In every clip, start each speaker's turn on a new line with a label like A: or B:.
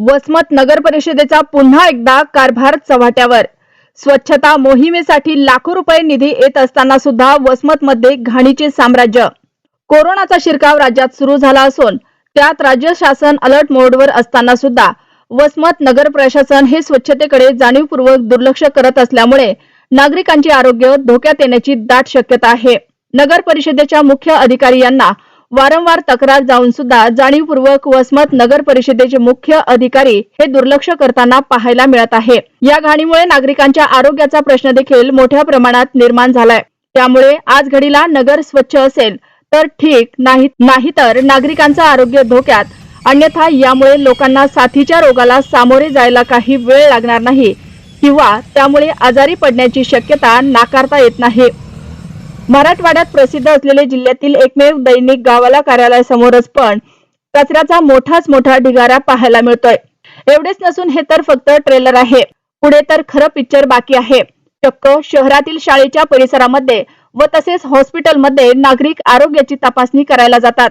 A: वसमत नगर परिषदेचा पुन्हा एकदा कारभार चव्हाट्यावर. स्वच्छता मोहिमेसाठी लाखो रुपये निधी येत असताना सुद्धा वसमतमध्ये घाणीचे साम्राज्य. कोरोनाचा शिरकाव राज्यात सुरू झाला असून त्यात राज्य शासन अलर्ट मोडवर असताना सुद्धा वसमत नगर प्रशासन हे स्वच्छतेकडे जाणीवपूर्वक दुर्लक्ष करत असल्यामुळे नागरिकांचे आरोग्य धोक्यात येण्याची दाट शक्यता आहे. नगर परिषदेच्या मुख्य अधिकारी यांना वारंवार तक्रार जाऊन सुद्धा जाणीवपूर्वक वसमत नगर परिषदेचे मुख्य अधिकारी हे दुर्लक्ष करताना पाहायला मिळत आहे. या घाणीमुळे नागरिकांच्या आरोग्याचा प्रश्न देखील मोठ्या प्रमाणात निर्माण झालाय. त्यामुळे आज घडीला नगर स्वच्छ असेल तर ठीक नाही नाहीतर नागरिकांचं आरोग्य धोक्यात. अन्यथा यामुळे लोकांना साथीच्या रोगाला सामोरे जायला काही वेळ लागणार नाही किंवा त्यामुळे आजारी पडण्याची शक्यता नाकारता येत नाही. मराठवाड्यात प्रसिद्ध असलेले जिल्ह्यातील एकमेव दैनिक गावाला कार्यालयासमोरच पण कचऱ्याचा मोठाच मोठा ढिगारा पाहायला मिळतोय. एवढेच नसून हे तर फक्त ट्रेलर आहे. पुढे तर खरं पिक्चर बाकी आहे. चक्क शहरातील शाळेच्या परिसरामध्ये व तसेच हॉस्पिटलमध्ये नागरिक आरोग्याची तपासणी करायला जातात.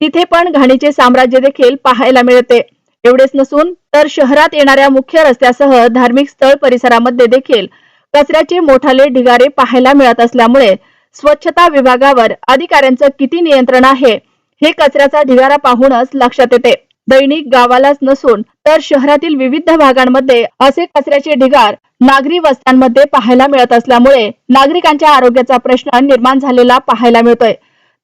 A: तिथे पण घाणीचे साम्राज्य देखील पाहायला मिळते. एवढेच नसून तर शहरात येणाऱ्या मुख्य रस्त्यासह धार्मिक स्थळ परिसरामध्ये देखील कचऱ्याचे मोठाले ढिगारे पाहायला मिळत असल्यामुळे स्वच्छता विभागावर अधिकाऱ्यांचं किती नियंत्रण आहे हे कचऱ्याचा ढिगारा पाहूनच लक्षात येते. दैनिक गावालाच नसून तर शहरातील विविध भागांमध्ये असे कचऱ्याचे ढिगार नागरी वस्त्यांमध्ये पाहायला मिळत असल्यामुळे नागरिकांच्या आरोग्याचा प्रश्न निर्माण झालेला पाहायला मिळतोय.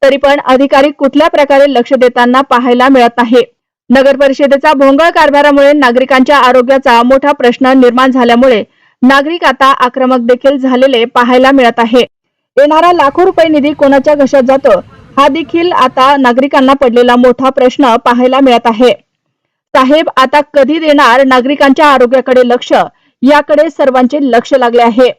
A: तरी पण अधिकारी कुठल्या प्रकारे लक्ष देताना पाहायला मिळत नाही. नगर परिषदेचा भोंगळ कारभारामुळे नागरिकांच्या आरोग्याचा मोठा प्रश्न निर्माण झाल्यामुळे नागरिक आता आक्रमक देखील झालेले पाहायला मिळत आहे. येणारा लाखो रुपये निधी कोणाच्या घशात जातो हा देखील आता नागरिकांना पडलेला मोठा प्रश्न पाहायला मिळत आहे. साहेब आता कधी देणार नागरिकांच्या आरोग्याकडे लक्ष? याकडे सर्वांचे लक्ष लागले आहे.